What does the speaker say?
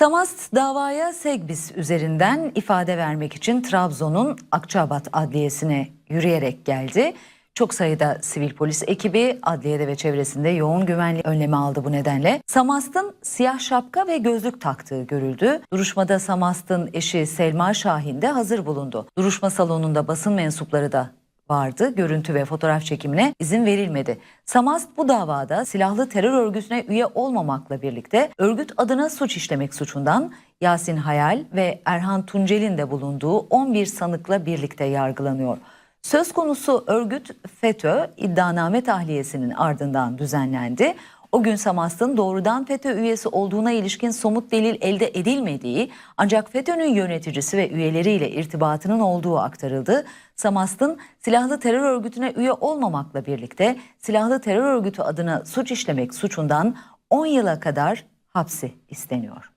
Samast davaya Segbis üzerinden ifade vermek için Trabzon'un Akçabat Adliyesi'ne yürüyerek geldi. Çok sayıda sivil polis ekibi adliyede ve çevresinde yoğun güvenlik önlemi aldı bu nedenle. Samast'ın siyah şapka ve gözlük taktığı görüldü. Duruşmada Samast'ın eşi Selma Şahin de hazır bulundu. Duruşma salonunda basın mensupları da vardı. Görüntü ve fotoğraf çekimine izin verilmedi. Samast bu davada silahlı terör örgütüne üye olmamakla birlikte örgüt adına suç işlemek suçundan Yasin Hayal ve Erhan Tuncel'in de bulunduğu 11 sanıkla birlikte yargılanıyor. Söz konusu örgüt FETÖ iddianame tahliyesinin ardından düzenlendi. O gün Samast'ın doğrudan FETÖ üyesi olduğuna ilişkin somut delil elde edilmediği ancak FETÖ'nün yöneticisi ve üyeleriyle irtibatının olduğu aktarıldı. Samast'ın silahlı terör örgütüne üye olmamakla birlikte silahlı terör örgütü adına suç işlemek suçundan 10 yıla kadar hapsi isteniyor.